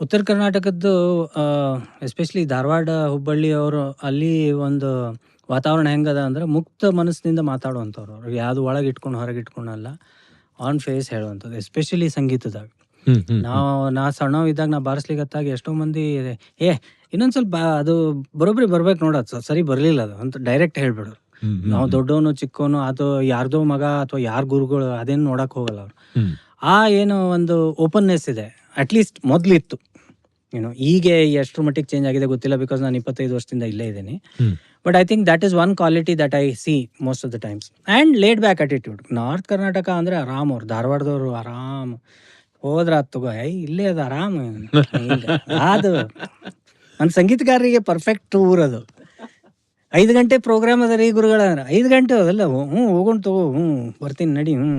ಉತ್ತರ ಕರ್ನಾಟಕದ್ದು ಎಸ್ಪೆಷಲಿ ಧಾರವಾಡ ಹುಬ್ಬಳ್ಳಿ ಅವರು ಅಲ್ಲಿ ಒಂದು ವಾತಾವರಣ ಹೆಂಗದ ಅಂದ್ರೆ ಮುಕ್ತ ಮನಸ್ಸಿನಿಂದ ಮಾತಾಡುವಂಥವ್ರು ಅವ್ರು. ಯಾವುದು ಒಳಗೆ ಇಟ್ಕೊಂಡು ಹೊರಗೆ ಇಟ್ಕೊಂಡಲ್ಲ ಆನ್ ಫೇಸ್ ಹೇಳುವಂಥದ್ದು ಎಸ್ಪೆಷಲಿ ಸಂಗೀತದಾಗ. ನಾವು ನಾ ಸಣ್ಣವಿದ್ದಾಗ ನಾ ಬಾರಿಸ್ಲಿಕ್ಕತ್ತಾಗ ಎಷ್ಟೋ ಮಂದಿ ಏ ಇನ್ನೊಂದು ಸ್ವಲ್ಪ ಅದು ಬರೋಬ್ಬರಿ ಬರ್ಬೇಕು ಸರ್ ಸರಿ ಬರಲಿಲ್ಲ ಅದು ಅಂತ ಡೈರೆಕ್ಟ್ ಹೇಳ್ಬಿಡೋರು. ನಾವು ದೊಡ್ಡವನು ಚಿಕ್ಕವನು ಅದು ಯಾರ್ದೋ ಮಗ ಅಥವಾ ಯಾರ ಗುರುಗಳು ಅದೇನು ನೋಡಕ್ ಹೋಗಲ್ಲ ಅವ್ರು. ಆ ಏನು ಒಂದು ಓಪನ್ನೆಸ್ ಇದೆ. ಅಟ್ಲೀಸ್ಟ್ ಮೊದಲಿತ್ತು. ಏನು ಈಗ ಎಷ್ಟರ ಮಟ್ಟಿಗೆ ಚೇಂಜ್ ಆಗಿದೆ ಗೊತ್ತಿಲ್ಲ ಬಿಕಾಸ್ ನಾನು ಇಪ್ಪತ್ತೈದು ವರ್ಷದಿಂದ ಇಲ್ಲೇ ಇದ್ದೀನಿ. But I think that is one quality that I see most of the times and laid back attitude north Karnataka ಅಂದರೆ ಆರಾಮ್ ಅವ್ರು ಧಾರವಾಡದವರು ಆರಾಮ್. ಹೋದ್ರ ತಗೋ ಐ ಇಲ್ಲೇ ಅದು ಆರಾಮ್. ಹಿಂಗ. ಅದು ನನ್ನ ಸಂಗೀತಗಾರರಿಗೆ ಪರ್ಫೆಕ್ಟ್ ಊರದು ಐದು ಗಂಟೆ ಪ್ರೋಗ್ರಾಮ್ ಅದ ರೀ ಗುರುಗಳ ಐದು ಗಂಟೆ ಅದಲ್ಲ ಹ್ಞೂ ಹೋಗೋಣ ತಗೋ ಹ್ಞೂ ಬರ್ತೀನಿ ನಡಿ ಹ್ಞೂ